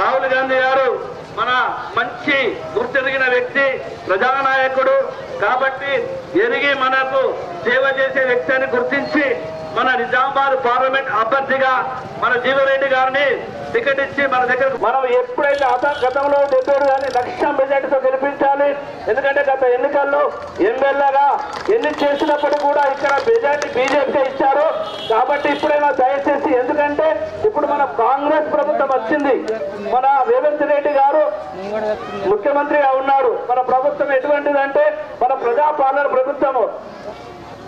రాహుల్ గాంధీ గారు మన మంచి గుర్తెరిగిన వ్యక్తి ప్రజానాయకుడు. కాబట్టి ఎరిగి మనకు సేవ చేసే వ్యక్తి అని గుర్తించి మన నిజామాబాద్ పార్లమెంట్ అభ్యర్థిగా మన జీవరెడ్డి గారిని టికెట్ ఇచ్చి మన దగ్గర మనం ఎప్పుడైతే అత గతంలో చెప్పాడు కానీ లక్ష మెజార్టీతో గెలిపించాలి. ఎందుకంటే గత ఎన్నికల్లో ఎమ్మెల్యేగా ఎన్ని చేసినప్పుడు కూడా ఇక్కడ మెజార్టీ బీజేపీకే ఇచ్చారు. కాబట్టి ఇప్పుడైనా దయచేసి ఎందుకంటే ఇప్పుడు మన కాంగ్రెస్ ప్రభుత్వం వచ్చింది. మన రేవంత్ రెడ్డి గారు ముఖ్యమంత్రిగా ఉన్నాడు మన ప్రభుత్వం ఎటువంటిదంటే మన ప్రజాపాలన ప్రభుత్వము.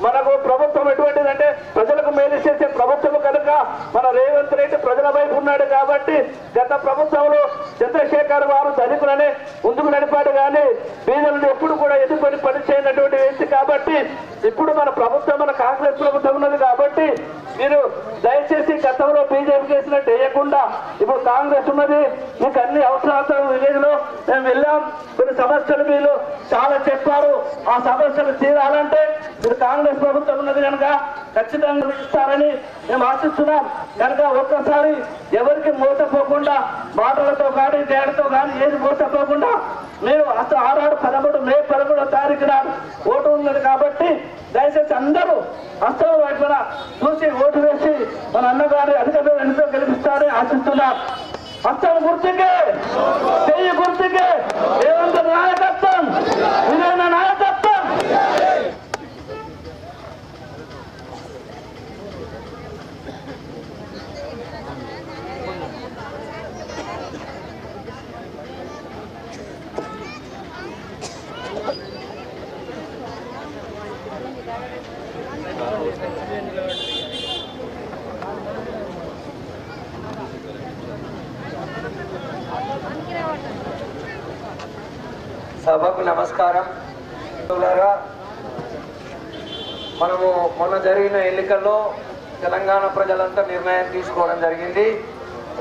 మనకు ప్రభుత్వం ఎటువంటిదంటే ప్రజలకు మేలు చేసే ప్రభుత్వం కనుక మన రేవంత్ రెడ్డి ప్రజల వైపు ఉన్నాడు కాబట్టి గత ప్రభుత్వంలో చంద్రశేఖర్ వారు ధనికులనే ముందుకు నడిపాడు కానీ బీదలను ఎప్పుడు కూడా ఎదుర్కొని పనిచేయనటువంటి వ్యక్తి కాబట్టి ఇప్పుడు మన ప్రభుత్వం మన కాంగ్రెస్ ప్రభుత్వం ఉన్నది కాబట్టి మీరు దయచేసి గతంలో బీజేపీ చేసినట్టు వేయకుండా ఇప్పుడు కాంగ్రెస్ ఉన్నది మీకు అవసరాలతో విలేజ్లో మేము వెళ్ళాం. కొన్ని సమస్యలు మీరు చాలా చెప్పారు. ఆ సమస్యలు తీరాలంటే మీరు కాంగ్రెస్ ప్రభుత్వం ఉన్నది కనుక ఖచ్చితంగా ఇస్తారని మేము ఆశిస్తున్నాం. కనుక ఒక్కసారి ఎవరికి మోసపోకుండా మాటలతో కానీ తేడతో కానీ ఏది మోసపోకుండా మీరు అసలు ఆరాడు పదమూడు మే పదమూడో తారీఖు నాడు ఓటు ఉన్నది కాబట్టి దయచేసి అందరూ అస్తం వైపున చూసి ఓటు వేసి మన అన్నగారి అధిక ఎంతో గెలిపిస్తారని ఆశిస్తున్నాం. అస్తం గుర్తుకే చెయ్యి గుర్తుకే ఏమంత నాయకత్వం. ఇదేనా నాయకత్వం. సభకు నమస్కారం. మనము మొన్న జరిగిన ఎన్నికల్లో తెలంగాణ ప్రజలంతా నిర్ణయం తీసుకోవడం జరిగింది.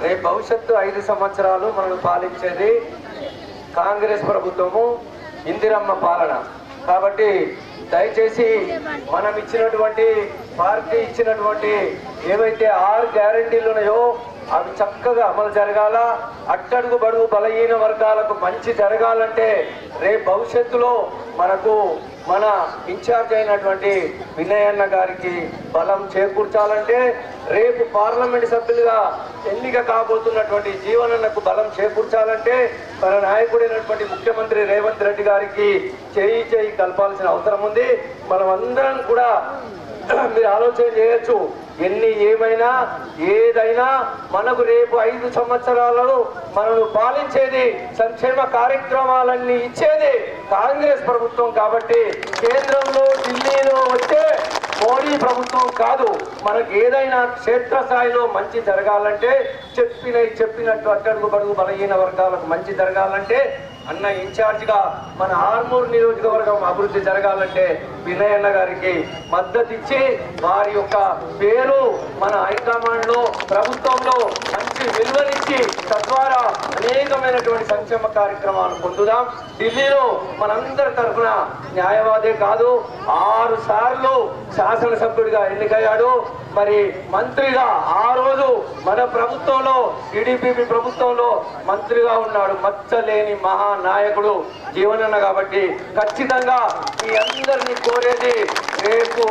రేపు భవిష్యత్తు ఐదు సంవత్సరాలు మనల్ని పాలించేది కాంగ్రెస్ ప్రభుత్వము ఇందిరమ్మ పాలన. కాబట్టి దయచేసి మనం ఇచ్చినటువంటి పార్టీ ఇచ్చినటువంటి ఏవైతే ఆరు గ్యారంటీలు ఉన్నాయో అవి చక్కగా అమలు జరగాల. అట్టడుగు బడుగు బలహీన వర్గాలకు మంచి జరగాలంటే రేపు భవిష్యత్తులో మనకు మన ఇన్ఛార్జ్ అయినటువంటి వినయన్న గారికి బలం చేకూర్చాలంటే రేపు పార్లమెంట్ సభ్యులుగా ఎన్నిక కాబోతున్నటువంటి జీవనన్నకు బలం చేకూర్చాలంటే మన నాయకుడైనటువంటి ముఖ్యమంత్రి రేవంత్ రెడ్డి గారికి చేయి చేయి కలపాల్సిన అవసరం ఉంది. మనం అందరం కూడా మీరు ఆలోచన చేయొచ్చు. ఎన్ని ఏమైనా ఏదైనా మనకు రేపు ఐదు సంవత్సరాలలో మనను పాలించేది సంక్షేమ కార్యక్రమాలన్నీ ఇచ్చేది కాంగ్రెస్ ప్రభుత్వం కాబట్టి కేంద్రంలో ఢిల్లీలో వచ్చే మోడీ ప్రభుత్వం కాదు. మనకు ఏదైనా క్షేత్రస్థాయిలో మంచి జరగాలంటే చెప్పిన చెప్పినట్టు అట్టడుగు బడుగు బలహీన వర్గాలకు మంచి జరగాలంటే అన్న ఇన్ఛార్జ్గా మన ఆర్మూర్ నియోజకవర్గం అభివృద్ధి జరగాలంటే వినయన్న గారికి మద్దతు ఇచ్చి వారి యొక్క పేరు మన హైకమాండ్లో ప్రభుత్వంలో మంచి విలువనిచ్చి తద్వారా అనేకమైనటువంటి సంక్షేమ కార్యక్రమాలు పొందుదాం. ఢిల్లీలో మనందరి తరఫున న్యాయవాదే కాదు ఆరు సార్లు శాసనసభ్యుడిగా ఎన్నికయ్యాడు. మరి మంత్రిగా ఆ రోజు మన ప్రభుత్వంలో టీడీపీ ప్రభుత్వంలో మంత్రిగా ఉన్నాడు మచ్చలేని మహానాయకుడు జీవనన్న కాబట్టి ఖచ్చితంగా మీ అందరినీ కోరేది రేపు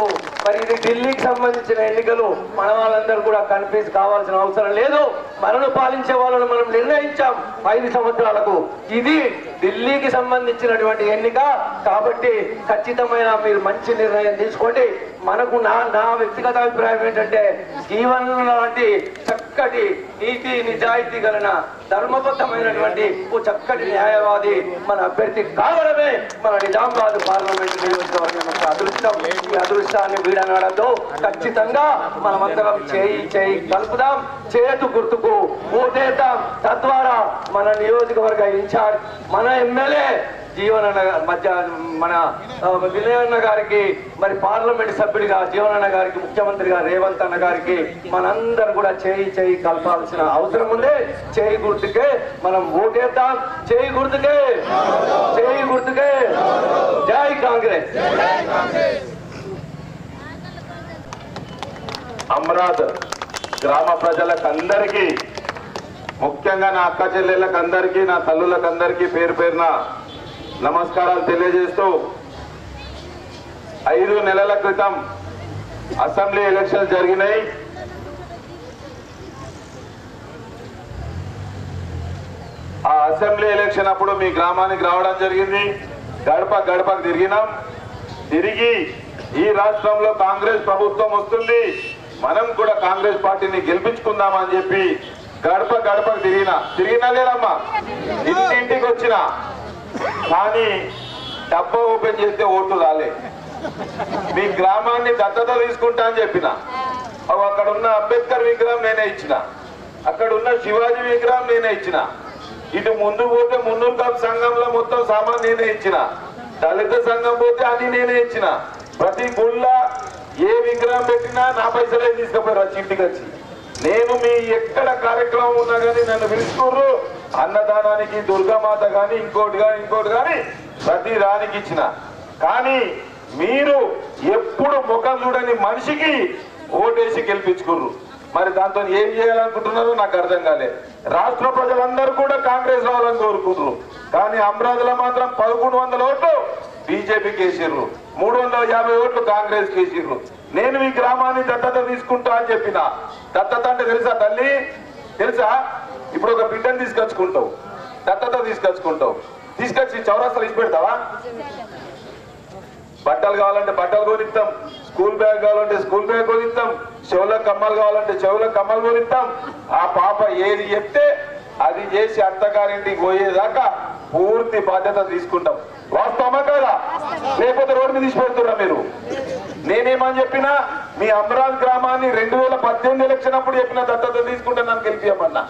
మరి ఇది ఢిల్లీకి సంబంధించిన ఎన్నికలు మన వాళ్ళందరూ కూడా కన్ఫ్యూజ్ కావాల్సిన అవసరం లేదు. మనను పాలించే వాళ్ళను మనం నిర్ణయించాం ఐదు సంవత్సరాలకు. ఇది ఢిల్లీకి సంబంధించినటువంటి ఎన్నిక కాబట్టి ఖచ్చితమైన మీరు మంచి నిర్ణయం తీసుకోండి. మనకు నా నా వ్యక్తిగత అభిప్రాయం ఏంటంటే జీవనం లాంటి చక్కటి నీతి నిజాయితీ గలన ధర్మబద్ధమైనటువంటి ఓ చక్కటి న్యాయవాది మన అభ్యర్థి కావడమే మన నిజామాబాద్ పార్లమెంట్ నియోజకవర్గం యొక్క అదృష్టం. ఈ అదృష్టాన్ని వీడనడంతో ఖచ్చితంగా మనమందరం చేయి చేయి కలుపుదాం. చేతు గుర్తుకు ఓటేద్దాం తద్వారా మన నియోజకవర్గ ఇన్ఛార్జ్ మన ఎమ్మెల్యే జీవనన్న మధ్య మన ఆ, వినయన్న గారికి మరి పార్లమెంట్ సభ్యుడిగా జీవనన్న గారికి ముఖ్యమంత్రిగా రేవంత్ అన్న గారికి మనందరం కూడా చేయి చేయి కలపాల్సిన అవసరం ఉంది. చేయి గుర్తుకే మనం ఓటేద్దాం. చేయి గుర్తుకే. చేయి గుర్తుకే. జై కాంగ్రెస్. అమరాద్ గ్రామ ప్రజలకు అందరికీ ముఖ్యంగా నా అక్క చెల్లెళ్ళకి అందరికీ నా తల్లులకు అందరికీ పేరు పేరున నమస్కారాలు తెలియజేస్తూ ఐదు నెలల క్రితం అసెంబ్లీ ఎలక్షన్ జరిగినాయి. ఆ అసెంబ్లీ ఎలక్షన్ అప్పుడు మీ గ్రామానికి రావడం జరిగింది. గడప గడపకు తిరిగినాం. తిరిగి ఈ రాష్ట్రంలో కాంగ్రెస్ ప్రభుత్వం వస్తుంది. మనం కూడా కాంగ్రెస్ పార్టీని గెలిపించుకుందామని చెప్పి గడప గడపకు తిరిగిన. తిరిగినా లేదమ్మా. ఇంటింటికి వచ్చిన. కానీ డబ్బా ఓపెన్ చేస్తే ఓట్లు రాలే. మీ గ్రామాన్ని దత్తత తీసుకుంటా అని చెప్పిన. అవి అక్కడ ఉన్న అంబేద్కర్ విగ్రహం నేనే ఇచ్చిన. అక్కడ ఉన్న శివాజీ విగ్రహం నేనే ఇచ్చిన. ఇటు ముందు పోతే మున్నూరు కాపు సంఘంలో మొత్తం సామాన్ నేనే ఇచ్చిన. దళిత సంఘం పోతే అది నేనే ఇచ్చిన. ప్రతి గుళ్ళ ఏ విగ్రహం పెట్టినా నా పైసలే తీసుకుపోయారు వచ్చి ఇంటికి వచ్చి నేను మీ ఎక్కడ కార్యక్రమం ఉన్నా కానీ నన్ను పిలుచుకోరు అన్నదానానికి దుర్గామాత కానీ ఇంకోటి కానీ ఇంకోటి కానీ ప్రతి దానికి ఇచ్చిన. కానీ మీరు ఎప్పుడు ముఖం చూడని మనిషికి ఓటేసి గెలిపించుకుర్రు. మరి దాంతో ఏం చేయాలనుకుంటున్నారో నాకు అర్థం కాలే. రాష్ట్ర ప్రజలందరూ కూడా కాంగ్రెస్ రావాలని కోరుకుంటారు కానీ అమరావతిలో మాత్రం పదకొండు వందల ఓట్లు బీజేపీకి వేసిర్రు. మూడు వందల యాభై ఓట్లు కాంగ్రెస్ వేసిర్రు. నేను మీ గ్రామాన్ని దత్తత తీసుకుంటా అని చెప్పిన. దత్తత అంటే తెలుసా తల్లి? తెలుసా? ఇప్పుడు ఒక బిడ్డను తీసుకొచ్చుకుంటావు దత్తత తీసుకొచ్చుకుంటావు. తీసుకొచ్చి చౌరాస్తాలు ఇచ్చి పెడతావా? బట్టలు కావాలంటే బట్టలు కొనిస్తాం స్కూల్ బ్యాగ్ కావాలంటే స్కూల్ బ్యాగ్ కొనిస్తాం చెవులకు కమ్మలు కావాలంటే చెవులకు కమ్మలు కొనిస్తాం ఆ పాప ఏది చెప్తే అది చేసి అత్తగారింటికి పోయేదాకా పూర్తి బాధ్యత తీసుకుంటాం. వాస్తవమా కదా? లేకపోతే రోడ్డు మీద తీసిపెడుతున్నా మీరు. నేనేమని చెప్పినా మీ అమరాజ్ గ్రామాన్ని రెండు వేల పద్దెనిమిది ఎలక్షన్ అప్పుడు చెప్పిన దత్తత తీసుకుంటే నన్ను గెలిపియమన్నా.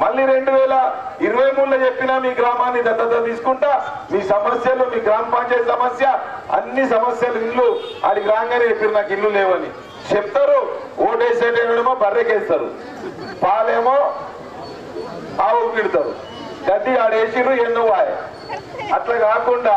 మళ్ళీ రెండు వేల ఇరవై మూడులో చెప్పినా మీ గ్రామాన్ని దత్తత తీసుకుంటా మీ సమస్యలు మీ గ్రామ పంచాయతీ సమస్య అన్ని సమస్యలు ఇల్లు ఆడికి రాగానే చెప్పారు నాకు ఇల్లు లేవని. చెప్తారు ఓటేసేటేమో బర్రెకేస్తారు. పాలేమో ఆవు పిడతారు గడ్డి ఆడేసిర్రు ఎన్నో అట్లా కాకుండా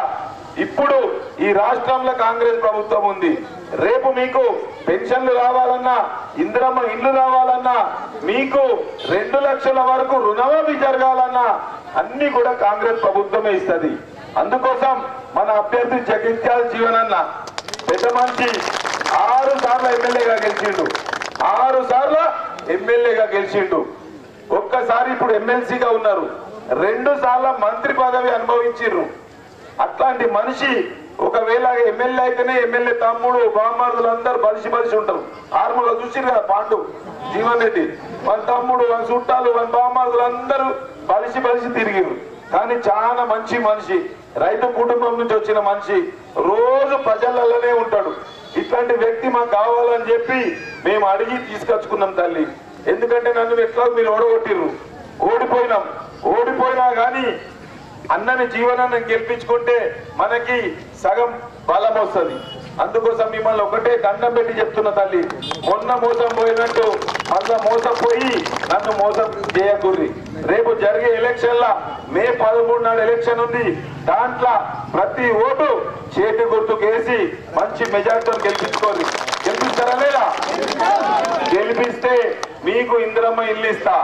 ఇప్పుడు ఈ రాష్ట్రంలో కాంగ్రెస్ ప్రభుత్వం ఉంది. రేపు మీకు పెన్షన్లు రావాలన్నా ఇందిరమ్మ ఇల్లు రావాలన్నా మీకు రెండు లక్షల వరకు రుణమాఫీ జరగాలన్నా అన్ని కూడా కాంగ్రెస్ ప్రభుత్వమే ఇస్తుంది. అందుకోసం మన అభ్యర్థి జగిత్యాల జీవనన్న పెద్ద మనిషి ఆరు సార్లు ఎమ్మెల్యేగా గెలిచిండు. ఆరు సార్లు ఎమ్మెల్యేగా గెలిచిండు. ఒక్కసారి ఇప్పుడు ఎమ్మెల్సీగా ఉన్నారు. రెండు సార్ల మంత్రి పదవి అనుభవించిర్రు అట్లాంటి మనిషి ఒకవేళ ఎమ్మెల్యే అయితేనే ఎమ్మెల్యే తమ్ముడు బామ్మార్దులు అందరు బలిసి బలిసి ఉంటారు. ఆర్మూలో చూసిరు కదా పాండు జీవన్ రెడ్డి. మన తమ్ముడు మన చుట్టాలు మన బామ్మార్దులు అందరూ బలిసి బలిసి తిరిగిరు కానీ చాలా మంచి మనిషి రైతు కుటుంబం నుంచి వచ్చిన మనిషి రోజు ప్రజలలోనే ఉంటాడు. ఇట్లాంటి వ్యక్తి మాకు కావాలని చెప్పి మేము అడిగి తీసుకొచ్చుకున్నాం తల్లి. ఎందుకంటే నన్ను ఎట్లా మీరు ఓడగొట్టిర్రు? ఓడిపోయినాం. ఓడిపోయినా కానీ అన్నని జీవనాన్ని గెలిపించుకుంటే మనకి సగం బలం వస్తుంది. అందుకోసం మిమ్మల్ని ఒకటే దండం పెట్టి చెప్తున్న తల్లి మొన్న మోసం పోయినట్టు మళ్ళా మోసపోయి నన్ను మోసం చేయకూరి రేపు జరిగే ఎలక్షన్ మే పదమూడు నాడు ఎలక్షన్ ఉంది. దాంట్లో ప్రతి ఓటు చేతి గుర్తుకేసి మంచి మెజార్టీతో గెలిపించుకోరు గెలిపిస్తారా లేదా? గెలిపిస్తే మీకు ఇందిరమ్మ ఇల్లు ఇస్తా.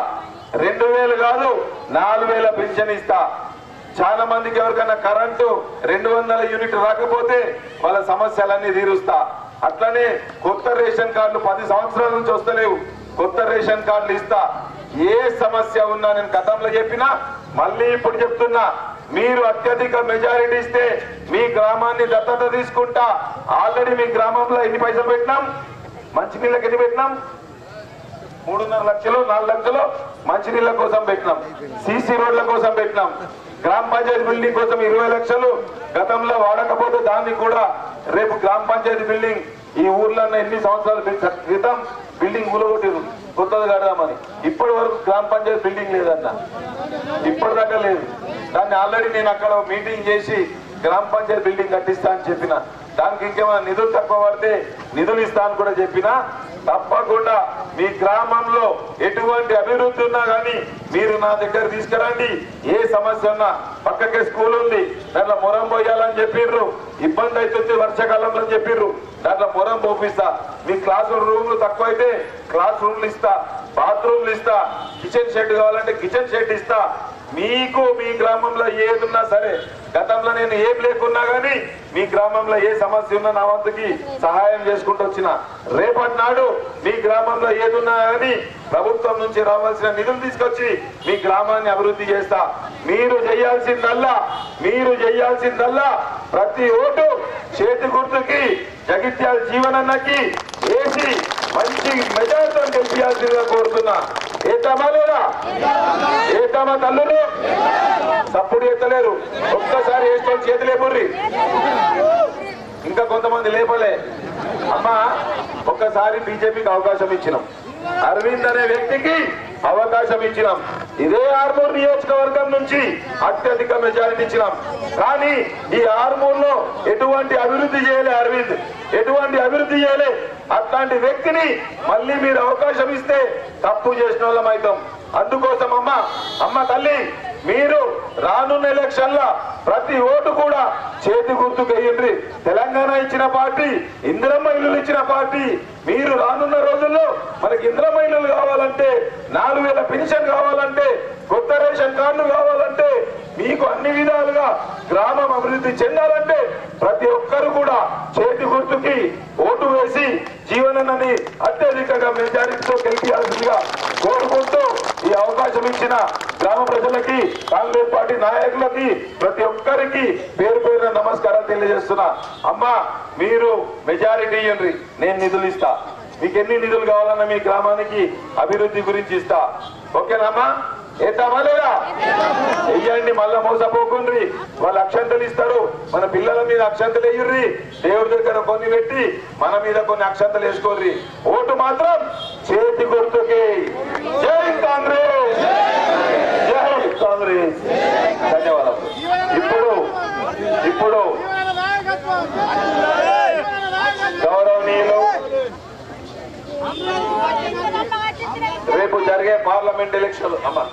రెండు వేలు కాదు నాలుగు వేల పెన్షన్ ఇస్తా. చాలా మందికి ఎవరికైనా కరెంటు రెండు వందల యూనిట్ రాకపోతే వాళ్ళ సమస్యలన్నీ తీరుస్తా. అట్లనే కొత్త రేషన్ కార్డులు పది సంవత్సరాల నుంచి వస్తలేవు. కొత్త రేషన్ కార్డులు ఇస్తా. ఏ సమస్య ఉన్నా నేను గతంలో చెప్పినా మళ్ళీ ఇప్పుడు చెప్తున్నా మీరు అత్యధిక మెజారిటీ ఇస్తే మీ గ్రామాన్ని దత్తత తీసుకుంటా. ఆల్రెడీ మీ గ్రామంలో ఎన్ని పైసలు పెట్టినాం? మంచినీళ్ళకి ఎన్ని పెట్టినాం? మూడున్నర లక్షలు నాలుగు లక్షలు మంచినీళ్ళ కోసం పెట్టినాం. సీసీ రోడ్ల కోసం పెట్టినాం. గ్రామ పంచాయతీ బిల్డింగ్ కోసం ఇరవై లక్షలు గతంలో వాడకపోతే దాన్ని కూడా రేపు గ్రామ పంచాయతీ బిల్డింగ్ ఈ ఊర్లో ఎన్ని సంవత్సరాల క్రితం బిల్డింగ్ ఊలగొట్టిరు కొత్తది కడదామని ఇప్పటి వరకు గ్రామ పంచాయతీ బిల్డింగ్ లేదన్న. ఇప్పటిదాకా లేదు. దాన్ని ఆల్రెడీ నేను అక్కడ మీటింగ్ చేసి గ్రామ పంచాయతీ బిల్డింగ్ కట్టిస్తా అని చెప్పిన. దానికి ఇంకేమైనా నిధులు తక్కువ పడితే నిధులు ఇస్తా అని కూడా చెప్పినా తప్పకుండా మీ గ్రామంలో ఎటువంటి అభివృద్ధి ఉన్నా కానీ మీరు నా దగ్గర తీసుకురండి. ఏ సమస్య ఉన్నా పక్కకే స్కూల్ ఉంది దాంట్లో మొరం పోయాలని చెప్పిర్రు. ఇబ్బంది అవుతుంది వర్షాకాలంలో అని చెప్పిర్రు. దాంట్లో మొరం పోపిస్తా. మీ క్లాస్ రూమ్లు తక్కువ అయితే క్లాస్ రూమ్లు ఇస్తా బాత్రూమ్లు ఇస్తా కిచెన్ షెడ్ కావాలంటే కిచెన్ షెడ్ ఇస్తా. మీకు మీ గ్రామంలో ఏదున్నా సరే గతంలో నేను ఏం లేకున్నా కానీ మీ గ్రామంలో ఏ సమస్య ఉన్నా నా వంతుకి సహాయం చేసుకుంటూ వచ్చిన. రేపటి నాడు మీ గ్రామంలో ఏదున్నా కానీ ప్రభుత్వం నుంచి రావాల్సిన నిధులు తీసుకొచ్చి మీ గ్రామాన్ని అభివృద్ధి చేస్తా. మీరు చేయాల్సిందల్లా మీరు చేయాల్సిందల్లా ప్రతి ఓటు చేతి గుర్తుకి జగిత్యాల జీవనన్నకి వేసి మంచి మెజార్టీతో గెలిపించాల్సిందిగా కోరుతున్నా. ఏతామా లేదా ఏతామా తల్లులు తప్పుడు ఎత్తలేరు. ఒక్కసారి వేసుకొని చేతులే బుర్రి ఇంకా కొంతమంది లేపలే. అమ్మా ఒక్కసారి బీజేపీకి అవకాశం ఇచ్చినాం. అరవింద్ అనే వ్యక్తికి అవకాశం ఇచ్చినాం. ఇదే ఆర్మూర్ నియోజకవర్గం నుంచి అత్యధిక మెజారిటీ ఇచ్చినాం. కానీ ఈ ఆర్మూర్లో ఎటువంటి అభివృద్ధి చేయలే అరవింద్. ఎటువంటి అభివృద్ధి చేయలే. అట్లాంటి వ్యక్తిని మళ్ళీ మీరు అవకాశం ఇస్తే తప్పు చేసిన వాళ్ళం అవుతాం. అందుకోసం అమ్మ అమ్మ తల్లి మీరు రానున్న ఎలక్షన్ల ప్రతి ఓటు కూడా చేతి గుర్తుకు వేయండి. తెలంగాణ ఇచ్చిన పార్టీ ఇందిరమ్మ ఇల్లులు ఇచ్చిన పార్టీ. మీరు రానున్న రోజుల్లో మనకి ఇందిరమ్మ ఇల్లులు కావాలంటే నాలుగు వేల పెన్షన్ కావాలంటే కొత్త రేషన్ కార్డు కావాలంటే మీకు అన్ని విధాలుగా గ్రామం అభివృద్ధి చెందాలంటే ప్రతి ఒక్కరు కూడా చేతి గుర్తుకి ఓటు వేసి జీవనని అత్యధికంగా మెజారిటీతో గెలిపించాల్సిందిగా కోరుకుంటూ ఈ అవకాశం ఇచ్చిన గ్రామ ప్రజలకి కాంగ్రెస్ పార్టీ నాయకులకి ప్రతి ఒక్కరికి పేరు పేరున నమస్కారాలు తెలియజేస్తున్నా. అమ్మా మీరు మెజారిటీ ఇవ్వండి నేను నిధులు ఇస్తా. మీకు ఎన్ని నిధులు కావాలన్నా మీ గ్రామానికి అభివృద్ధి గురించి ఇస్తా. ఓకేనమ్మా ఏద్దామా లేదా? వెయ్యండి మళ్ళా మోసపోకుండ్రి వాళ్ళు అక్షంతలు ఇస్తారు. మన పిల్లల మీద అక్షంతలు వేయుర్రి. దేవుడి దగ్గర కొన్ని పెట్టి మన మీద కొన్ని అక్షంతలు వేసుకోర్రి. ఓటు మాత్రం చేతి గుర్తుకి. జై తండ్రి ధన్యవాదాలు. ఇప్పుడు ఇప్పుడు గౌరవనీయులు రేపు జరిగే పార్లమెంట్ ఎలక్షన్లు అమ్మా.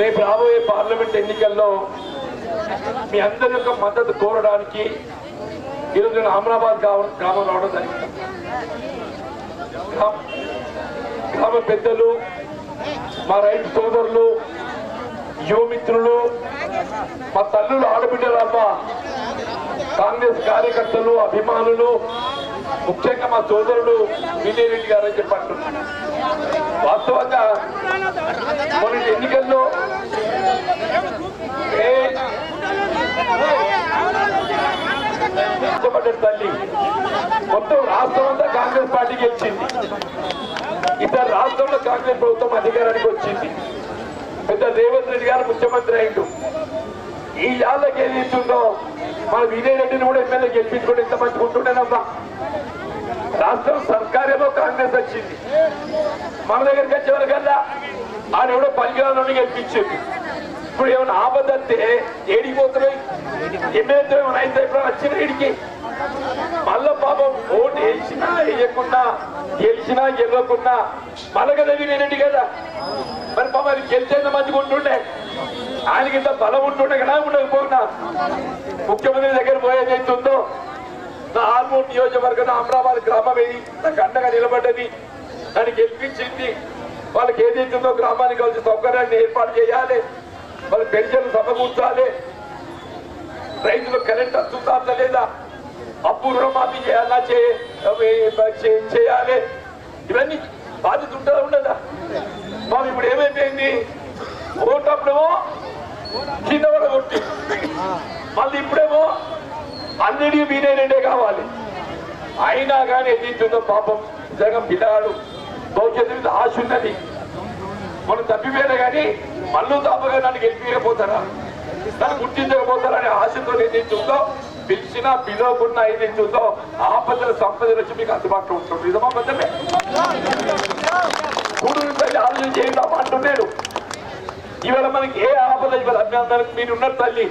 రేపు రాబోయే పార్లమెంట్ ఎన్నికల్లో మీ అందరి యొక్క మద్దతు కోరడానికి ఈరోజు నేను అమరాబాద్ గ్రామం రావడం జరిగింది. గ్రామ- పెద్దలు మా రైతు సోదరులు యువమిత్రులు మా తల్లులు ఆడబిడ్డలమ్మ కాంగ్రెస్ కార్యకర్తలు అభిమానులు ముఖ్యంగా మా సోదరుడు విజయరెడ్డి గారు అని చెప్పంటున్నారు వాస్తవంగా మొన్న ఎన్నికల్లో ఏ- ఇష్టపడ్డ తల్లి మొత్తం రాష్ట్రం అంతా కాంగ్రెస్ పార్టీ గెలిచింది ఇతర రాష్ట్రంలో కాంగ్రెస్ ప్రభుత్వం అధికారానికి వచ్చింది. పెద్ద రేవంత్ రెడ్డి గారు ముఖ్యమంత్రి అయిండు. ఈ యాళ్ళకి ఏది ఇస్తుందో మన విజయ్ రెడ్డిని కూడా ఎమ్మెల్యే గెలిపించుకుంటే ఇంత మంచి ఉంటుండేనమ్మా రాష్ట్రం సర్కారేమో కాంగ్రెస్ వచ్చింది. మన దగ్గరికి వచ్చేవారు కదా ఆయన ఎవడో పనికిరాలని గెలిపించింది ఇప్పుడు ఏమైనా ఆపదంటే ఏడికి పోతున్నాయి. ఎమ్మెల్యేతో ఏమైనా అయితే ఇప్పుడు వచ్చిన ఏడికి మళ్ళీ పాపం ఓటు వేసినా వేయకుండా గెలిచినా గెలవకుండా మళ్ళా కదా వినేనండి కదా. మరి పాపం అది గెలిచేంత మంచిగా ఉంటుండే. ఆయనకి ఇంత బలం ఉంటుండే కదా ఉండకపోయినా. ముఖ్యమంత్రి దగ్గర పోయేది అవుతుందో నా ఆల్మూర్ నియోజకవర్గం అమరాబాద్ గ్రామం ఏది నాకు అండగా నిలబడ్డది. దాన్ని గెలిపించింది. వాళ్ళకి ఏదైతుందో గ్రామానికి కావాల్సిన సౌకర్యాన్ని ఏర్పాటు చేయాలి. వాళ్ళ పెన్షన్లు సమకూర్చాలి. రైతులు కరెంట్ వస్తుందా లేదా? అప్పు రుణమాఫీ చేయాలా? చేయాలి. ఇవన్నీ బాధ్యత ఉంటుందా ఉండదా? మాకు ఇప్పుడు ఏమైపోయింది? ఓటప్పుడేమో కింద కూడా కొట్టి మళ్ళీ ఇప్పుడేమో అన్నిటికీ మీరే రెండే కావాలి. అయినా కానీ ఎదింటుందో పాపం నిజంగా పిల్లగాడు భవిష్యత్తు మీద ఆశ ఉన్నది. మనం తప్పిపోయినా కానీ మళ్ళీ తప్పగా నన్ను గెలిపిపోతారా నన్ను గుర్తించకపోతారనే ఆశతో ఏదైతుందో పిలిచినా పిలవకుండా ఐదింటితో ఆపదల సంపదలు వచ్చి మీకు అందుబాటులో ఉంటుంది. నిజమా బద్దమే కూడు ఆలోచన చేయండి అంటున్నాడు. ఇవాళ మనకి ఏ ఆపద ఇవాళ అభినందనకు మీరు ఉన్నారు తల్లి.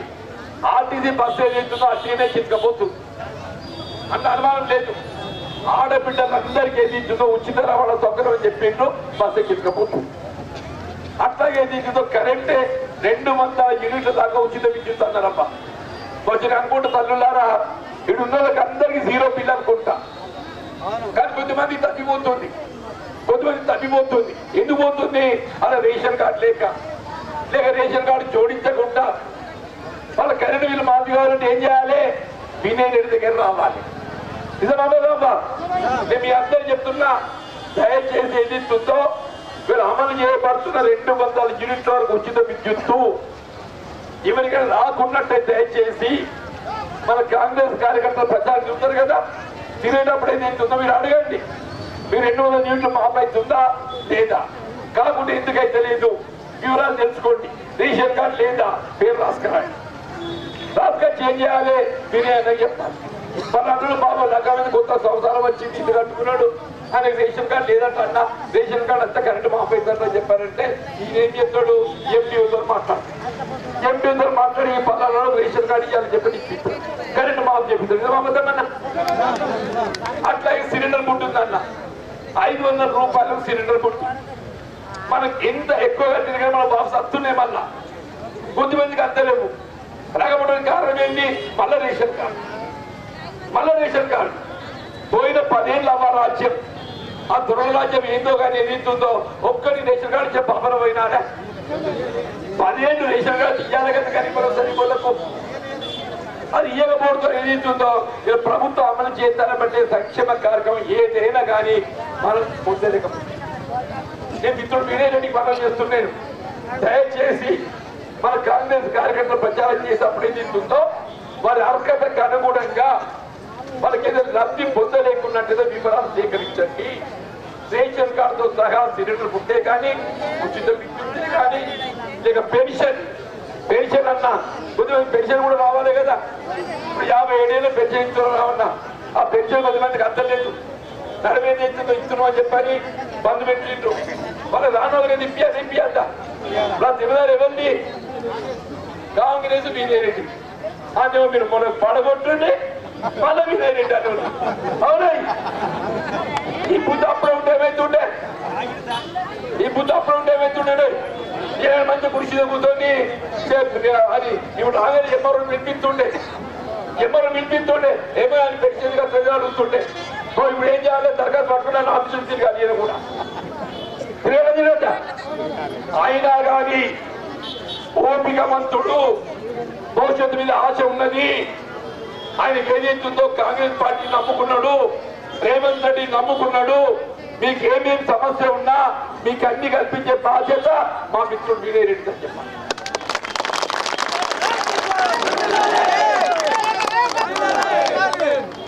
ఆర్టీసీ బస్సు ఏదైతుందో అట్లనే చిక్కబోతుంది అంత అనుమానం లేదు. ఆడబిడ్డలందరికీ ఏది ఇచ్చిందో ఉచిత రవాణా సౌకర్యం అని చెప్పిండ్రు బస్సు ఎక్కించకపోతుంది అట్లాగే ఏది ఇచ్చిందో కరెంటే రెండు వందల యూనిట్ల దాకా ఉచిత విద్యుత్ అన్నారమ్మా. కొంచెం అనుకుంటా తల్లులారా. ఇటు ఉన్న వాళ్ళకి అందరికీ జీరో పిల్లలు అనుకుంటా. కానీ కొద్దిమంది తగ్గిపోతుంది కొద్దిమంది తగ్గిపోతుంది ఎందుకు పోతుంది? అలా రేషన్ కార్డు లేక. లేక రేషన్ కార్డు జోడించకుండా వాళ్ళ కరెంట్ బిల్లు మాఫీ కావాలంటే ఏం చేయాలి? వినేది దగ్గర రావాలి. నిజమా నేను మీ అందరు చెప్తున్నా దయచేసి ఏది మీరు వీళ్ళు అమలు చేయబడుతున్న రెండు వందల యూనిట్ల వరకు ఉచిత విద్యుత్తు ఎవరికైనా రాకున్నట్టే దయచేసి మన కాంగ్రెస్ కార్యకర్తలు ప్రచారం చూస్తారు కదా? తినేటప్పుడు నేను ఉందో మీరు అడగండి. మీరు ఎన్ని వందల యూనిట్లు మాపైతుందా లేదా? కాకుండా ఎందుకైతే లేదు వివరాలు తెలుసుకోండి. రేషన్ కార్డు లేదా? పేరు రాసుకురండి. రాసుకొని చేంజ్ చేయాలి? మీరే అని చెప్తాను మన అతను బాబు రకమైన కొత్త సంవత్సరం వచ్చింది ఇది కట్టుకున్నాడు ఆయనకి రేషన్ కార్డు లేదంట అన్న. రేషన్ కార్డు అంతా కరెంట్ మాపైందంట చెప్పారంటే ఈయన ఏం చెప్తాడు ఎంపీతో మాట్లాడు. ఎంపీతో మాట్లాడి ఈ పలానా రేషన్ కార్డు ఇవ్వాలని చెప్పి కరెంట్ మాఫ్ చెప్తాడు నిజమా అట్లాగే సిలిండర్ పుట్టిందన్న ఐదు వందల రూపాయలు సిలిండర్ పుట్టు మనకి ఎంత ఎక్కువగా తిరిగినా మన బాబు సత్తున్నాయి మళ్ళా కొద్దిమందికి అంతలేవు రాకపోవడానికి కారణం ఏంటి మళ్ళా రేషన్ కార్డు. మళ్ళా రేషన్ కార్డు. పోయిన పదేళ్ళు అవ్వ రాజ్యం. ఆ దురరాజ్యం ఏందో కానీ ఏదైతుందో ఒక్కడి రేషన్ కార్డు చెప్పి అమలు పోయినారా పదిహేను రేషన్ కార్డు ఇయ్యాలి కదా కానీ మనం సరిపోలకు అది ఇయ్యకపోవడంతో ఏదైతుందో ఇలా ప్రభుత్వం అమలు చేస్తారని బట్టి సంక్షేమ కార్యక్రమం ఏదైనా కానీ మనం పొందలేకపోతే నేను మిత్రుడు మీరేనండి మనం చేస్తున్నాను దయచేసి మన కాంగ్రెస్ కార్యకర్తలు ప్రచారం చేసినప్పుడు ఏదైతుందో వారి అర్హతకు అనుగుణంగా వాళ్ళకి ఏదైనా లబ్ధి పొందలేకున్నట్టుగా వివరాలు సేకరించండి. రేషన్ కార్డుతో సహా సిలిండర్ ఉంటే కానీ ఉచిత విద్యుత్ కానీ లేక పెన్షన్ పెన్షన్ అన్న కొద్దిగా పెన్షన్ కూడా రావాలి కదా. ఇప్పుడు యాభై ఏడేళ్ళు పెన్షన్ ఇస్తున్నారు ఆ పెన్షన్ కొద్దిమందికి అర్థం లేదు. నడవే చేస్తుందో ఇస్తున్నాం అని చెప్పని బంధు పెట్టిండ్రు వాళ్ళ రానోళ్ళగా నింపియా నింపియంట నా తిరుదారు ఎవరిని కాంగ్రెస్ బీజేపీ. అదేమో మీరు మన పడగొట్టుండే. మళ్ళీ బీజేపీ అన్నారు అవునా. ఈ బుద్ధ అప్పుడు ఉంటే ఏమైతుండే ఈ బుద్ధ అప్పుడు ఉంటే ఏమైతుండే ఏడు మంది కుర్చీలో కూర్చొని అది ఇప్పుడు ఆగలి ఎమ్మరు వినిపిస్తుండే. ఎమ్మరు వినిపిస్తుండే. ఏమో అని పెన్షన్గా ప్రజలు అడుగుతుండే. ఓ ఇప్పుడు ఏం చేయాలి? దరఖాస్తు పట్టుకున్నాను ఆఫీసులు తిరగాలి ఈయన కూడా. తిరగలేదట అయినా కానీ ఓపికమంతుడు భవిష్యత్తు మీద ఆశ ఉన్నది. ఆయనకి ఏదైతుందో కాంగ్రెస్ పార్టీ నమ్ముకున్నాడు. రేవంత్ రెడ్డి నమ్ముకున్నాడు. మీకు ఏమేమి సమస్య ఉన్నా మీకు అన్ని కల్పించే బాధ్యత మా మిత్రుడు మీరే రెడ్డి అని చెప్పాలి.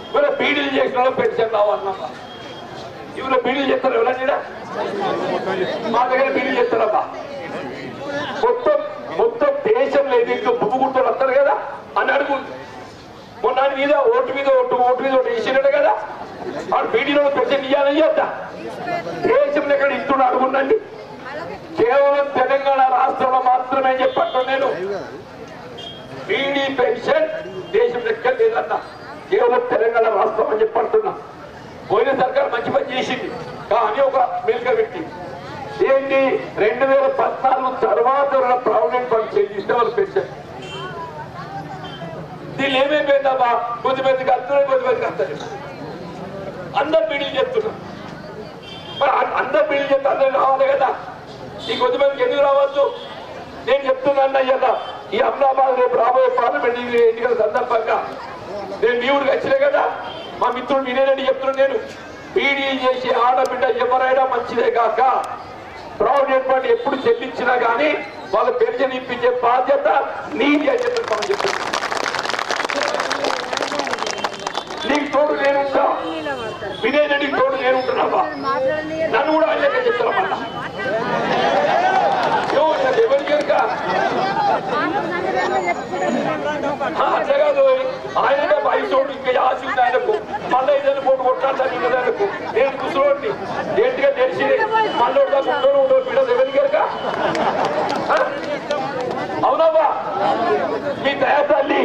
ఇవాళ బీడీలు చేసిన వాళ్ళు పెన్షన్ రావాలన్నమ్మా ఇవాళ బీడీలు చేస్తారు ఎవరన్నా మా దగ్గర బీడీలు చేస్తారమ్మా. మొత్తం మొత్తం దేశంలో ఏదైతే ఇంట్లో గుర్తులు వస్తారు కదా అని అడుగుతుంది. మొన్న ఆయన మీద ఓటు మీద ఓటు ఓటు మీద ఓటు వేసినాడు కదా. వాడు బీడీలో క్వశ్చన్ ఇవ్వాలని చేద్దా దేశంలో ఎక్కడ ఇస్తున్నాడు అడుగుండండి. కేవలం తెలంగాణ రాష్ట్రంలో మాత్రమే చెప్పట్టు నేను. బీడీ పెన్షన్ దేశం లెక్క లేదన్నా. కేవలం తెలంగాణ రాష్ట్రం అని చెప్పంటున్నా పోయిన సర్కార్ మంచి పని చేసింది. కానీ ఒక మెలుక పెట్టి ఏంటి? రెండు వేల పద్నాలుగు తర్వాత ప్రావిడెంట్ ఫండ్ చెల్లిస్తే వాళ్ళు పెన్షన్. దీన్ని ఏమైపోయిందమ్మా కొద్దిమందికి అర్థం కొద్దిమందికి అర్థం అందరు బీడీలు చెప్తున్నారు మరి అందరు బీడీలు చెప్తే అందరు రావాలి కదా? ఈ కొద్దిమందికి ఎందుకు రావద్దు? నేను చెప్తున్నాను అయ్యా ఈ అహ్మదాబాద్ రేపు రాబోయే పార్లమెంట్ ఎన్నికల సందర్భంగా? నేను మీ ఊరికి వచ్చినా కదా? మా మిత్రుడు వినేనని చెప్తున్నాను నేను. పీడీ చేసి ఆడబిడ్డ ఎవరైనా మంచిదే కాక ప్రౌడ్ ఏర్పాటు ఎప్పుడు చెల్లించినా కానీ వాళ్ళ పెన్షన్ ఇప్పించే బాధ్యత నీది అని చెప్పి చెప్తున్నాను చెప్తున్నాం. తోడు నేనుంటా వినేనని తోడు నేనుంటున్నావా నన్ను కూడా ఆయన లెక్క చెప్తారా మళ్ళా అట్లా కాదు ఆయన వయసోడు ఇంకా ఆశ ఆయనకు. మళ్ళీ ఏదైనా పోటు కొట్టాలి ఉన్నది ఆయనకు. నేను కూర్చోండి. ఏంటిగా తెలిసి మళ్ళీ ఉండవు ఉండదు బిడ్డలు ఎవరికి ఎరుక? ఆ? మీ దయ తల్లి.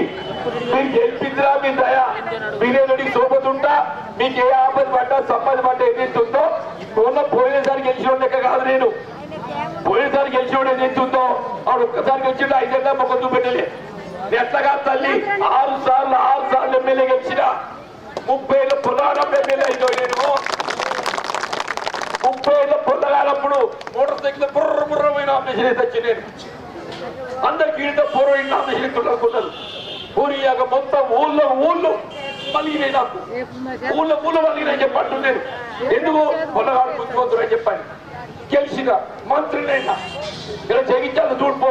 మీరు గెలిపిందిరా మీ దయ. మీరేనడి సోపతుంటా మీకు ఏ ఆపద పడ్డా సంపద పడ్డా ఏదైతుందో ఉన్న పోయినసారి గెలిచిన లెక్క కాదు నేను. పోయినసారి గెలిచినోడు ఏదైతుందో ఆడు ఒక్కసారి గెలిచిండు ఐదేళ్ళ మొక్క చూపెట్టలే. ఎట్లాగా తల్లి? ఆరు సార్లు ఆరు సార్లు ఎమ్మెల్యే గెలిచిన ముప్పై ఏళ్ళ పురాణం ఎమ్మెల్యే అయిపోయి నేను. ముప్పై ఏళ్ళ పొందగానప్పుడు మోటార్ సైకిల్ బుర్ర బుర్రమైన ఆపరేషన్ తెచ్చి నేను. అందరికీ పూర్వం ఇంత ఆపరేషన్ అనుకున్నారు పూరియాక మొత్తం ఊళ్ళో ఊళ్ళు మలిగినాయి నాకు. ఊళ్ళో ఊళ్ళో మలిగినాయి చెప్పంటు నేను. ఎందుకు? పొలగాడు బుద్ధిమంతుడు అని చెప్పాను గెలిచిన మంత్రినైనా. ఇలా చేయించాలి చూడుపో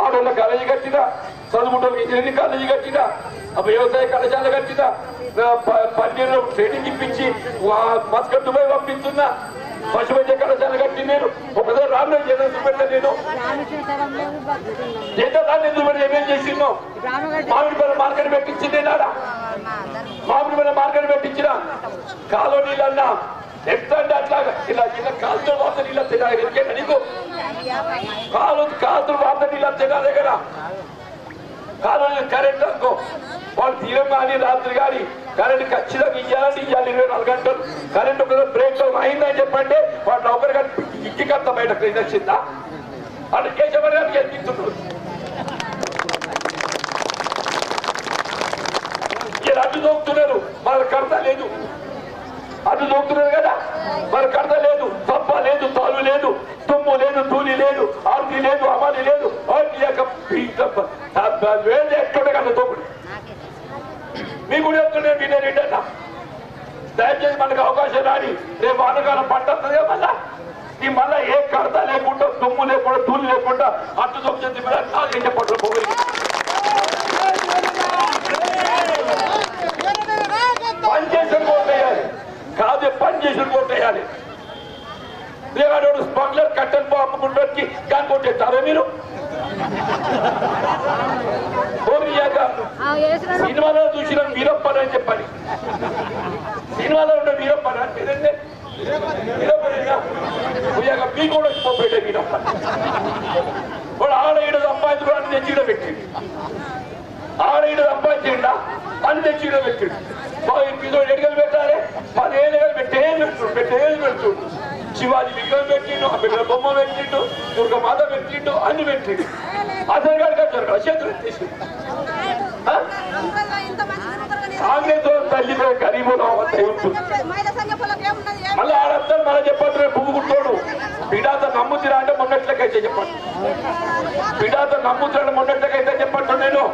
ఆడోళ్ళ కాలేజీ కట్టినా చదువుకుంటారు ఇంజనీరింగ్ కాలేజీ కట్టినా వ్యవసాయ కళాశాల కట్టినా పన్నీరు ట్రైనింగ్ ఇప్పించి మస్కట్ దుబాయ్ పంపిస్తున్నా. పశువైద్య కళాశాల కట్టి నేను ఒకసారి రాను జనం చూపెట్టా నేను. చేత రాను ఎందుకు పెడితే ఏమేం చేసిందో మామిడి పిల్ల మార్కెట్ పెట్టించింది నాడా? మామిడి పిల్ల మార్కెట్ పెట్టించిన? కాలో నీళ్ళన్నా? అంటే అట్లా ఇలా ఇలా కాలుతో వార్త నీళ్ళ తినాలి. ఎందుకంటే నీకు? కాలు కాలుతో వార్త నీళ్ళ తినాలి కదా. కాలు కరెంట్ అనుకో. వాళ్ళు తీరం కానీ రాత్రి కానీ కరెంట్ ఖచ్చితంగా ఇవ్వాలంటే ఇవ్వాలి ఇరవై నాలుగు గంటలు. కరెంట్ ఒక బ్రేక్ డౌన్ అయిందని చెప్పంటే వాడు ఒకరి కట్టి ఇంటికంత బయట క్లీన్ వచ్చిందా? అంటే కేశవ గారికి ఎత్తిస్తున్నారు అడ్డు దోకుతున్నారు మన కడత లేదు. అడ్డు దోకుతున్నారు కదా? మన కడత లేదు. తప్ప లేదు తాలు లేదు తుమ్ము లేదు తూలి లేదు ఆర్తి లేదు అమలి లేదు. ఆర్తి యొక్క వేలు ఎక్కడ కదా తోపుడు మీకు కూడా చెప్తుండే వినేటన్నా దయచేసి మనకు అవకాశం రాని రేపు వానకాలం పంట వస్తుంది మళ్ళా? నీ మళ్ళా ఏ కడత లేకుండా దుమ్ము లేకుండా తూలు లేకుండా అట్టు తొమ్మిది నాకేం చెప్పట్లు పోయి పని చేసిన ఓటేయాలి కాదు పని చేసిన ఓటేయాలి దేవాడు స్మగ్లర్ కట్టెలు పో అమ్ముకుంటానికి దాన్ని కొట్టేస్తారా మీరు? ఓరియాక సినిమాలో చూసిన వీరప్పన్ అని చెప్పాలి. సినిమాలో ఉన్న వీరప్పన్? అని పేరంటే వీరప్పనేనా? ఉయ్యాక మీ కూడా పోపేటే వీరప్పన్ వాడు ఆడ ఈడ సంపాదించుకోవడానికి తెచ్చిడ పెట్టింది ఆడ ఈడ సంపాదించిండా? అని తెచ్చిడ పెట్టిండు. పిదో ఎడగలు పెట్టాలి? పది ఏళ్ళు పెట్టేది పెడుతుండు పెట్టేది పెడుతుండు. శివాజీ విగ్రహం పెట్టిండు ఆ బిడ్డ బొమ్మ పెట్టిండు దుర్గమాత పెట్టిండు అన్ని పెట్టిండు. అతని గారికి వచ్చారు చేతులు ఎత్తేసిండు. కాంగ్రెస్ తల్లి గరీబులు మళ్ళీ ఆడంతా మళ్ళీ చెప్పండి రేపు పువ్వుకుంటాడు పిడాత నమ్ముతురా అంటే మొన్నట్లకైతే చెప్పండి. పిడాత నమ్ముతురా మొన్నట్లకైతే చెప్పండి నేను.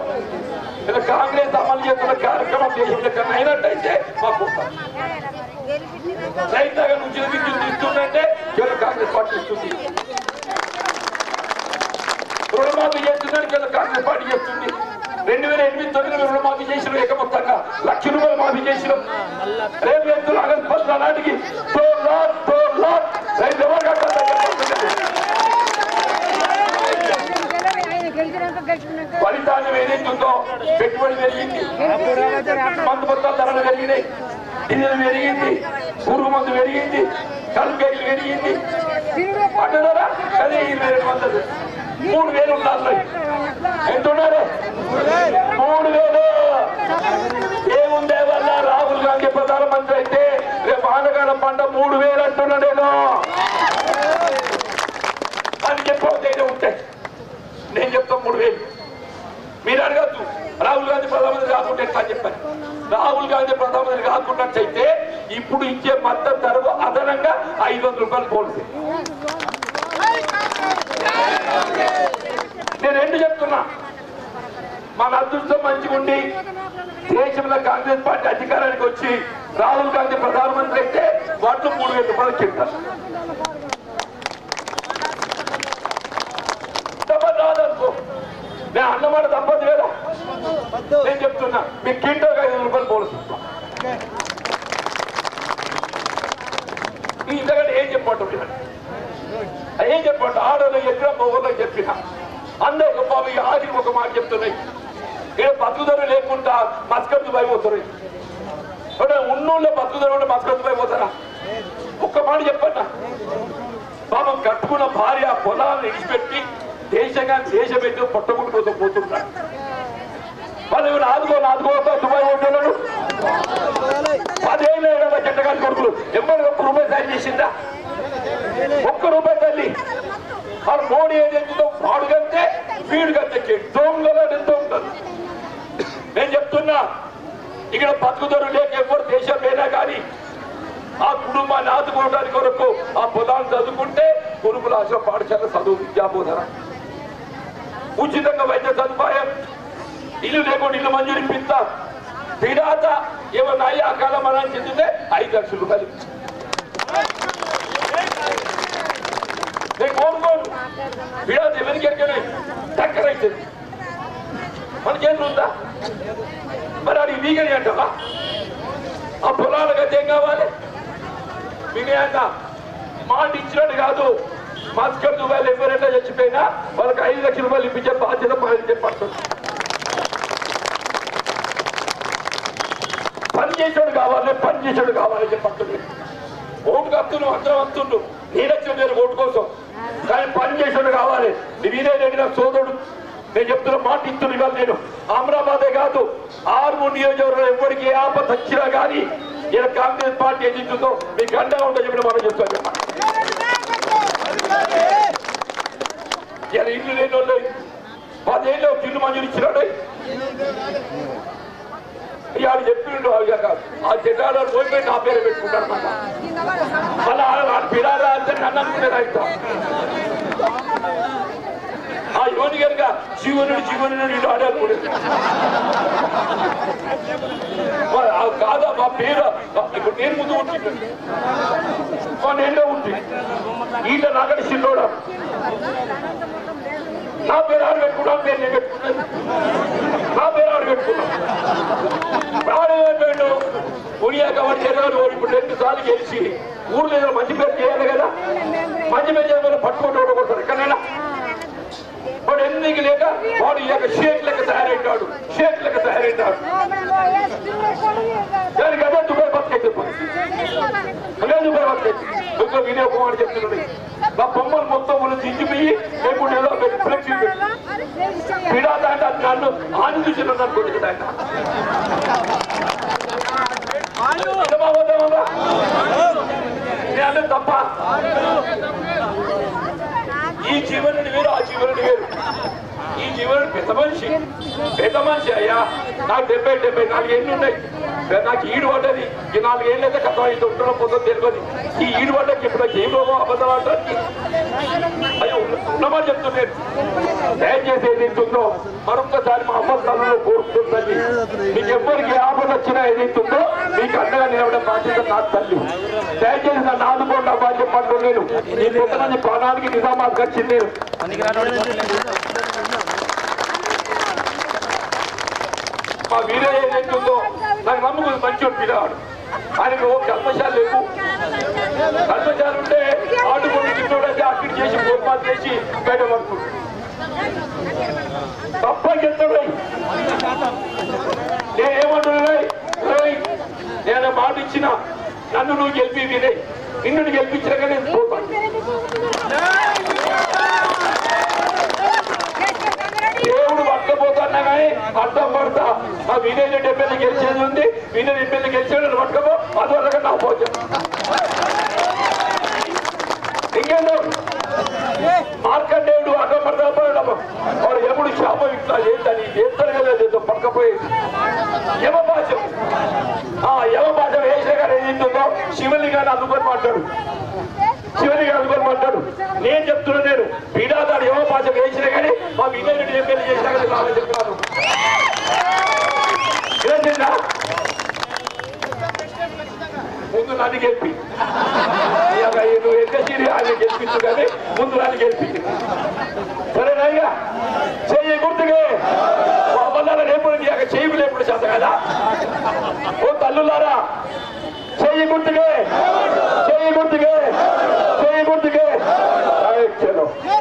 ఇలా కాంగ్రెస్ అమలు చేస్తున్న కార్యక్రమం దేశంలో కన్నా అయినట్టయితే మాకు రైతు దగ్గర నుంచి విద్యుత్ ఇస్తుందంటే కేవలం కాంగ్రెస్ పార్టీ ఇస్తుంది. రుణమాఫీ చేస్తుందని కేవలం కాంగ్రెస్ పార్టీ చేస్తుంది. రెండు వేల ఎనిమిది తొమ్మిది రుణమాఫీ చేసిన ఏక మొత్తంగా లక్ష రూపాయలు మాఫీ చేసినాం రేపు ఎత్తులు ఆగస్టు పద్నాలుగు నాటికి టోల్ లాట్ టోల్ లాట్ రైతు ఎవరు కట్టాలని ఫలితాన్ని ఏదైతుందో పెట్టుబడి పెరిగింది మందు మొత్తాలు ధరలు పెరిగినాయి డీజిల్ పెరిగింది పురుగు మందు పెరిగింది కలుపుకేలు పెరిగింది పట్టుదరా అదే ఇరవై రెండు వందలు మూడు వేలు ఎంత మూడు వేలు. ఏముందే వల్ల రాహుల్ గాంధీ ప్రధానమంత్రి అయితే రేపు ఆనకాలం పంట మూడు వేలు అంటున్నా నేను. అని చెప్పకపోతే ఉంటాయి నేను చెప్తా మూడు వేలు. మీరు అడగద్దు. రాహుల్ గాంధీ ప్రధానమంత్రి కాకుండా ఎట్లా చెప్పాను రాహుల్ గాంధీ ప్రధానమంత్రి కాకున్నట్టయితే ఇప్పుడు ఇచ్చే మద్దతు ధరకు అదనంగా ఐదు వందల రూపాయలు కోల్పోయింది నేను రెండు చెప్తున్నా మన అదృష్టం మంచిగా ఉండి దేశంలో కాంగ్రెస్ పార్టీ అధికారానికి వచ్చి రాహుల్ గాంధీ ప్రధానమంత్రి అయితే వాటిలో మూడు వేల రూపాయలు చెప్తారు. రాదనుకో నేను అన్నమాట తప్పదు కదా? నేను చెప్తున్నా మీకు కింటో ఐదు రూపాయలు పోలుసు మీ ఇంతకంటే ఏం చెప్పండి ఏం చెప్పండి ఆడలో ఎక్కడ మొగలో చెప్పిన. అందరూ ఒక బాబు ఈ ఆఖరికి ఒక మాట చెప్తున్నాయి. బతుకుదరు లేకుండా మస్కర్ దుబాయ్ పోతారు. అంటే ఉన్నోళ్ళే బతుకుదరు ఉంటే మస్కర్ దుబాయ్ పోతారా? ఒక్క మాట చెప్పండి. పాపం కట్టుకున్న భార్య పొలాలను ఇడిచిపెట్టి దేశంగా దేశం పెట్టి పొట్టముట్టుకోతో పోతుంటాడు వాళ్ళు ఏమైనా ఆదుకో ఆదుకోవద్దా దుబాయ్ ఉంటున్నాడు పదేళ్ళు ఏడవ చెట్టగాని కొడుకులు. ఎవరు ఒక్క రూపాయి సాయం చేసిందా ఒక్క రూపాయి తల్లి వాళ్ళు మోడీ ఏదైతుందో వాడు కంటే వీడు కంటే దొంగలు దొంగలు నేను చెప్తున్నా ఇక్కడ బతుకుదరు లేక ఎవరు దేశం లేదా కానీ ఆ కుటుంబాన్ని ఆదుకోవడానికి కొరకు ఆ పొలాన్ని చదువుకుంటే కొనుక్కుల ఆశ్రమ పాఠశాల చదువు విద్యాబోధన. ఉచితంగా వైద్య సదుపాయం ఇల్లు లేకుండా ఇల్లు మంజూరు ఇప్పిస్తా. పిడాత ఏమన్నా అయ్యి ఆ మరణం చెందితే ఐదు లక్షల రూపాయలు నేను కోరుకోను పిడాత ఎవరికి ఎక్కడే దగ్గర అయితే మన చేతులు ఉందా? మరి అది వీగని అంటావా? ఆ పొలాలకు అయితే ఏం కావాలి? వినయాక మాట ఇచ్చినట్టు కాదు. మస్కర్ దుబాయ్ ఎవరైనా చచ్చిపోయినా వాళ్ళకి ఐదు లక్షల రూపాయలు ఇప్పించే బాధ్యత మాది చెప్పడుతుంది పని చేసాడు కావాలి పని చేసాడు కావాలని చెప్పంటుంది ఓటు కత్తులు అందరం వస్తుండ్రు నీలక్షణ వేరు ఓటు కోసం. కానీ పని చేసాడు కావాలి. నీవే నా సోదరుడు. నేను చెప్తున్న మాట ఇస్తున్నా ఇవాళ నేను. అమరాబాదే కాదు. ఆరు నియోజకవర్గంలో ఎవరికి ఏ ఆపద వచ్చినా కానీ ఇలా కాంగ్రెస్ పార్టీ ఏది ఇస్తుందో మీకు అండగా ఉందో చెప్పిన మనం చెప్తాను ఇలా ఇల్లు లేని వాళ్ళు పదేళ్ళు ఒక ఇల్లు మంజూరు ఇచ్చినాడు ఇవాళ చెప్పిండు ఇక ఆ జిల్లాలో పోయిపోయి నా పేరు పెట్టుకుంటాడు మళ్ళా. పిల్లలు అంటే నన్ను అనుకునేది అయితే ఆ యోని కనుక జీవనుడు జీవనుడు నేను ఆడాలనుకునేది కాదా మా పేరు ఇప్పుడు నేను ముందు ఉంటుంది మా నేనే ఉంది ఈట నాకటి చిన్నోడా. నా పేరు ఆడు పెట్టుకున్నాను నేను నేను పెట్టుకున్నాను? నా పేరు ఆడు పెట్టుకున్నాను ప్రాణమైపోయాడు ఉడియాక వాడు జరగాలి వాడు ఇప్పుడు రెండు సార్లు గెలిచి ఊర్లో ఏదో మంచి పేరు చేయాలి కదా? మంచి పేరు చేయాలి పట్టుకుంటూ ఉండకూడదు ఎక్కడైనా వాడు ఎందుకు లేక వాడు యొక్క షేక్ లెక్క తయారైతాడు షేక్ లెక్క తయారైతాడు దానికి అదే దుబాయ్ బతికైతే అదే దుబాయ్ బతికైతే ఇంకో వినయ కుమార్ చెప్తున్నాడు నా బొమ్మలు మొత్తం మనం దించిపోయి లేకుండా ఏదో ఫ్లెక్సీ పిడాత అంటే అది నన్ను ఆని చూసిన అనుకోండి ఆయన? నేను అంటే తప్ప. ఈ జీవనుడి వేరు ఆ జీవనుడి వేరు ఈ జీవనుడు పెద్ద మనిషి పెద్ద మనిషి అయ్యా నాకు డెబ్బై డెబ్బై నాలుగు ఏళ్ళు ఉన్నాయి. నాకు ఈడు పడ్డది. ఈ నాలుగు ఏళ్ళు అయితే కథ ఇది ఉంటున్న పోతుంది తెలియదు. ఈ ఈడు పడ్డకి ఇప్పుడు నాకు ఏం రోగం అబద్ధం ఆడటానికి అయ్యో ఉన్నమని చెప్తున్నాను దయచేసి ఏదైతుందో మరొకసారి మా అమ్మ స్థలంలో కోరుకుంటుంది. మీకు ఎవ్వరికి ఆపద వచ్చినా ఏదైతుందో మీకు అండగా నిలబడే బాధ్యత నాకు తల్లి. దయచేసి నన్ను ఆదుకోండి అబ్బా చెప్పండి నేను. ఈ పుట్టనని ప్రాణానికి నిజామాబాద్ వచ్చింది నేను. మా వీరే ఏదైతుందో నాకు నమ్ముకుని మంచి పిల్లవాడు ఆయనకు ఓ కల్మశాలు లేవు. కల్మశాలు ఉంటే ఆడుకొని తిన్నోడైతే అక్కడ చేసి గోపాలు చేసి బయట పడుతుంది తప్ప చెప్తాడు నేనేమంటున్నా నేను మాట ఇచ్చిన నన్ను నువ్వు గెలిపి వినయ్ నిన్ను గెలిపించాక నేను పోతాను దేవుడు పట్టకపోతున్నా కానీ అర్థం పడతా. ఆ వినయ్ డెబ్బెల్ని గెలిచేది ఉంది. వినయ్ డెబ్బెల్ని గెలిచేది పట్టుకపో. అందువల్ల నా పోతాం ఇంకేందో మార్కండేవుడు అర్థం పడతాడు వాడు ఎప్పుడు శాపం ఇట్లా ఏంటని చేస్తారు కదా ఏదో పడకపోయేది యమ ఆ యమ భాష వేసిన గారు ఏదింటుందో శివలింగాన్ని అందుకొని మాట్లాడు. శివని గారు మాట్లాడు. నేను చెప్తున్నా నేను. పీడాదాడు ఏమో పాచ వేసినా కానీ మా విజయ రెడ్డి చెప్పేది చేసినా కానీ బాగా చెప్తాను ముందు నన్ను గెలిపి. నువ్వు ఎక్కసి ఆయన గెలిపించు కానీ ముందు నన్ను గెలిపి. సరే నాయగా చెయ్యి గుర్తుకే. అబద్ధాల లేపుడు నీ యొక్క చెయ్యి చేత కదా. ఓ తల్లులారా చెయ్యి గుర్తుకే. やれ!